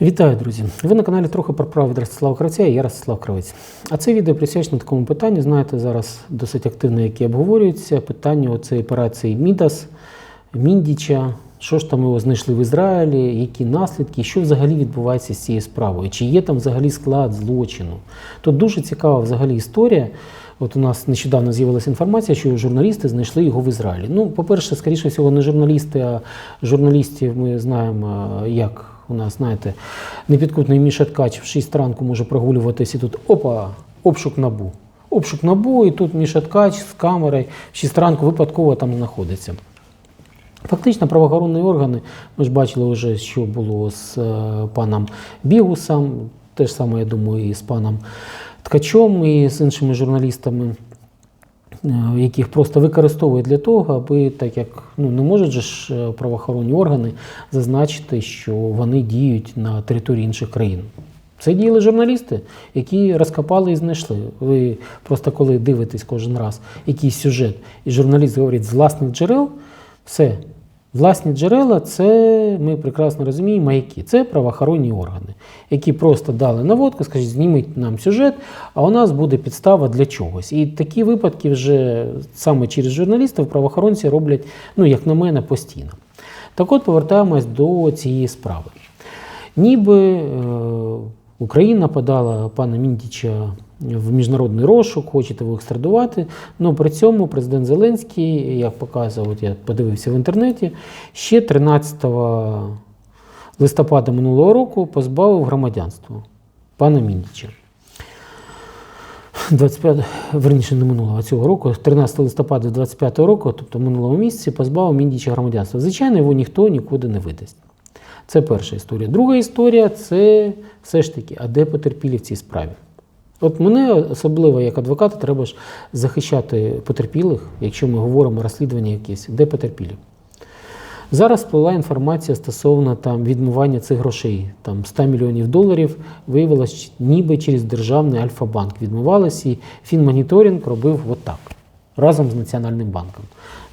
Вітаю, друзі! Ви на каналі трохи про право від Ростислава Кравця і я Ростислав Кравець. А це відео присвячено такому питанню. Знаєте, зараз досить активно, яке обговорюється. Питання оцеї операції Мідас, Міндіча. Що ж там його знайшли в Ізраїлі, які наслідки, що взагалі відбувається з цією справою? Чи є там взагалі склад злочину? Тут дуже цікава взагалі історія. От у нас нещодавно з'явилася інформація, що журналісти знайшли його в Ізраїлі. Ну, по-перше, скоріше всього, не журналісти, а журналістів ми знаємо, як у нас, знаєте, непідкутний Міша Ткач в 6 ранку може прогулюватися і тут опа, обшук набу. Обшук набу, і тут Міша Ткач з камерою в 6 ранку випадково там знаходиться. Фактично, правоохоронні органи, ми ж бачили вже, що було з е, паном Бігусом, те ж саме, я думаю, і з паном Ткачом, і з іншими журналістами, яких просто використовують для того, аби так як ну, не можуть же ж е, правоохоронні органи зазначити, що вони діють на території інших країн. Це діяли журналісти, які розкопали і знайшли. Ви просто коли дивитесь кожен раз якийсь сюжет, і журналіст говорить з власних джерел, все. Власні джерела це ми прекрасно розуміємо, які це правоохоронні органи, які просто дали наводку, скажіть, зніміть нам сюжет, а у нас буде підстава для чогось. І такі випадки вже саме через журналістів правоохоронці роблять, ну як на мене, постійно. Так от повертаємось до цієї справи. Ніби е, Україна подала пана Міндіча в міжнародний розшук, хочете його екстрадувати. Ну при цьому президент Зеленський, як показував, от я подивився в інтернеті, ще 13 листопада минулого року позбавив громадянства пана Міндіча. 25, верніше не минулого цього року, 13 листопада 25 року, тобто минулого місяці, позбавив Міндіча громадянства. Звичайно, його ніхто нікуди не видасть. Це перша історія. Друга історія це все ж таки, а де потерпілі в цій справі? От мене особливо як адвоката треба ж захищати потерпілих, якщо ми говоримо розслідування якесь, де потерпілі. Зараз сплила інформація стосовно там відмивання цих грошей. Там 100 мільйонів доларів виявилось, ніби через державний Альфа-банк відмивалось, і фінмоніторинг робив отак разом з Національним банком.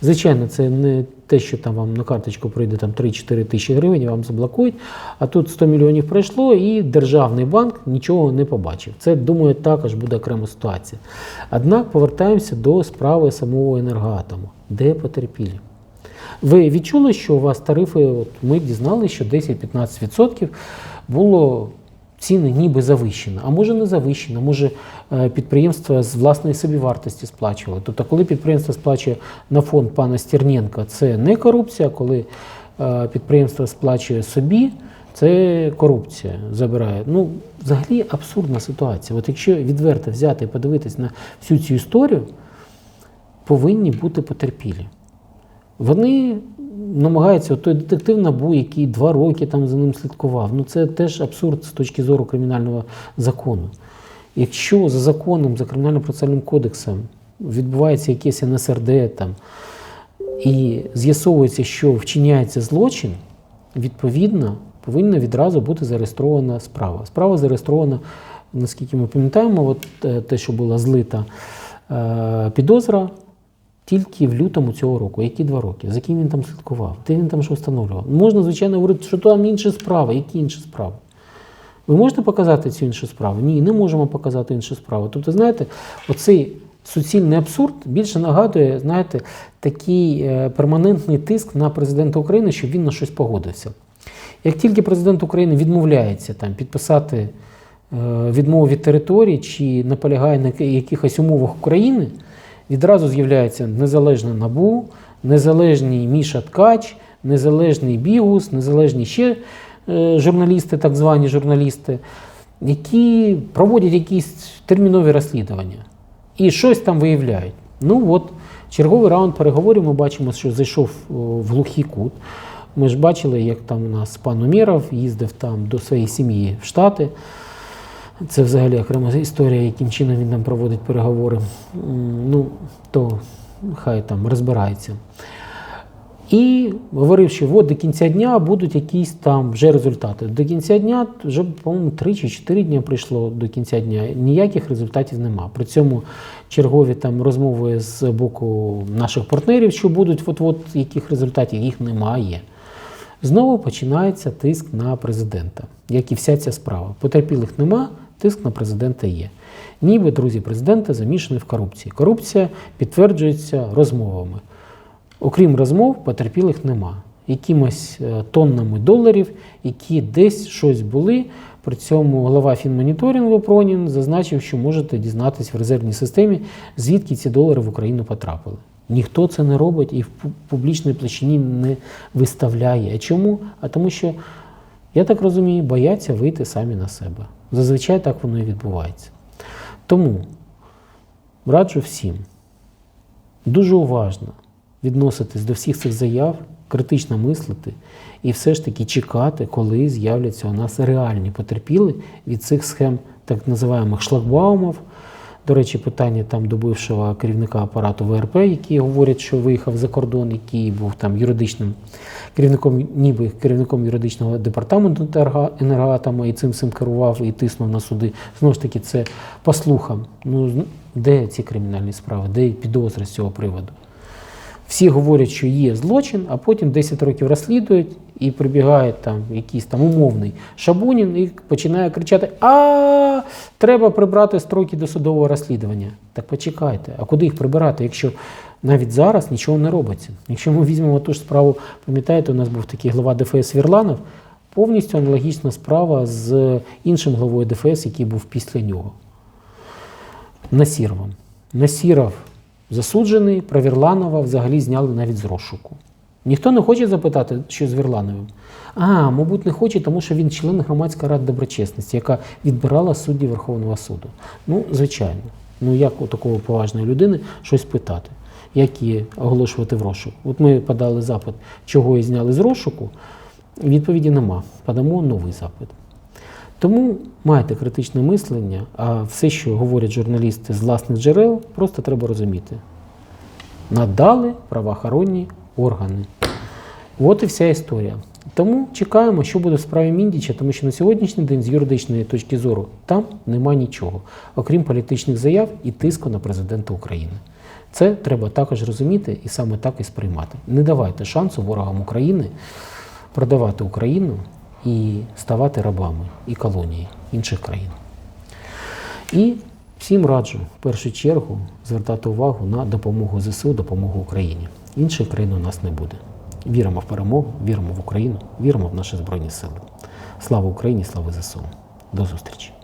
Звичайно, це не те, що там вам на карточку прийде там 3-4 тисячі гривень, вам заблокують. А тут 100 мільйонів пройшло, і державний банк нічого не побачив. Це, думаю, також буде окрема ситуація. Однак повертаємося до справи самого енергоатому. Де потерпілі? Ви відчули, що у вас тарифи, от ми дізналися, що 10-15% було ціни ніби завищено, а може не завищено, може е, підприємство з власної собівартості сплачувало. Тобто, коли підприємство сплачує на фонд пана Стерненка, це не корупція, коли е, підприємство сплачує собі, це корупція забирає. Ну, взагалі абсурдна ситуація. От якщо відверто взяти і подивитись на всю цю історію, повинні бути потерпілі. Вони намагаються, от той детектив НАБУ, який два роки там за ним слідкував. Ну це теж абсурд з точки зору кримінального закону. Якщо за законом, за кримінально-процесуальним кодексом відбувається якесь НСРД там, і з'ясовується, що вчиняється злочин, відповідно повинна відразу бути зареєстрована справа. Справа зареєстрована, наскільки ми пам'ятаємо, от е, те, що була злита е, підозра тільки в лютому цього року. Які два роки? За ким він там слідкував? Де він там що встановлював? Можна, звичайно, говорити, що там інші справи. Які інші справи? Ви можете показати цю іншу справу? Ні, не можемо показати іншу справу. Тобто, знаєте, оцей суцільний абсурд більше нагадує, знаєте, такий е, перманентний тиск на президента України, щоб він на щось погодився. Як тільки президент України відмовляється там, підписати е, відмову від території чи наполягає на якихось умовах України, відразу з'являється незалежне НАБУ, незалежний Міша Ткач, незалежний Бігус, незалежні ще е, журналісти, так звані журналісти, які проводять якісь термінові розслідування і щось там виявляють. Ну от, черговий раунд переговорів ми бачимо, що зайшов в глухий кут. Ми ж бачили, як там у нас пан Умєров їздив там до своєї сім'ї в Штати. Це взагалі окрема історія, яким чином він там проводить переговори. Ну, то хай там розбирається. І говорив, що от до кінця дня будуть якісь там вже результати. До кінця дня вже, по-моєму, 3 чи 4 дні прийшло до кінця дня. Ніяких результатів нема. При цьому чергові там розмови з боку наших партнерів, що будуть от-от яких результатів, їх немає. Знову починається тиск на президента, як і вся ця справа. Потерпілих нема, тиск на президента є. Ніби друзі президента замішані в корупції. Корупція підтверджується розмовами. Окрім розмов, потерпілих нема. Якимось е, тоннами доларів, які десь щось були. При цьому глава фінмоніторингу Пронін зазначив, що можете дізнатися в резервній системі, звідки ці долари в Україну потрапили. Ніхто це не робить і в публічній площині не виставляє. А чому? А тому що, я так розумію, бояться вийти самі на себе. Зазвичай так воно і відбувається. Тому раджу всім дуже уважно відноситись до всіх цих заяв, критично мислити і все ж таки чекати, коли з'являться у нас реальні потерпіли від цих схем так називаємих шлагбаумів. До речі, питання там до бившого керівника апарату ВРП, який говорять, що виїхав за кордон, який був там юридичним керівником, ніби керівником юридичного департаменту «Енерга- енергоатома і цим цим керував і тиснув на суди. Знову ж таки, це послухам. Ну де ці кримінальні справи, де підозри з цього приводу? Всі говорять, що є злочин, а потім 10 років розслідують і прибігає там якийсь там умовний шабунін і починає кричати: А треба прибрати строки досудового розслідування. Так почекайте, а куди їх прибирати, якщо навіть зараз нічого не робиться? Якщо ми візьмемо ту ж справу, пам'ятаєте, у нас був такий глава ДФС Вірланов, повністю аналогічна справа з іншим главою ДФС, який був після нього. Насіровим. Насіров засуджений, про Вірланова взагалі зняли навіть з розшуку. Ніхто не хоче запитати, що з Вірлановим. А, мабуть, не хоче, тому що він член громадської ради доброчесності, яка відбирала суддів Верховного суду. Ну, звичайно. Ну як у такої поважної людини щось питати, як її оголошувати в розшук? От ми подали запит, чого її зняли з розшуку. Відповіді нема. Подамо новий запит. Тому майте критичне мислення, а все, що говорять журналісти з власних джерел, просто треба розуміти. Надали правоохоронні органи. От і вся історія. Тому чекаємо, що буде в справі Міндіча, тому що на сьогоднішній день, з юридичної точки зору, там нема нічого, окрім політичних заяв і тиску на президента України. Це треба також розуміти і саме так і сприймати. Не давайте шансу ворогам України продавати Україну і ставати рабами і колонії інших країн. І всім раджу в першу чергу звертати увагу на допомогу ЗСУ, допомогу Україні. Іншої країни у нас не буде. Віримо в перемогу, віримо в Україну, віримо в наші Збройні Сили. Слава Україні, слава ЗСУ. До зустрічі!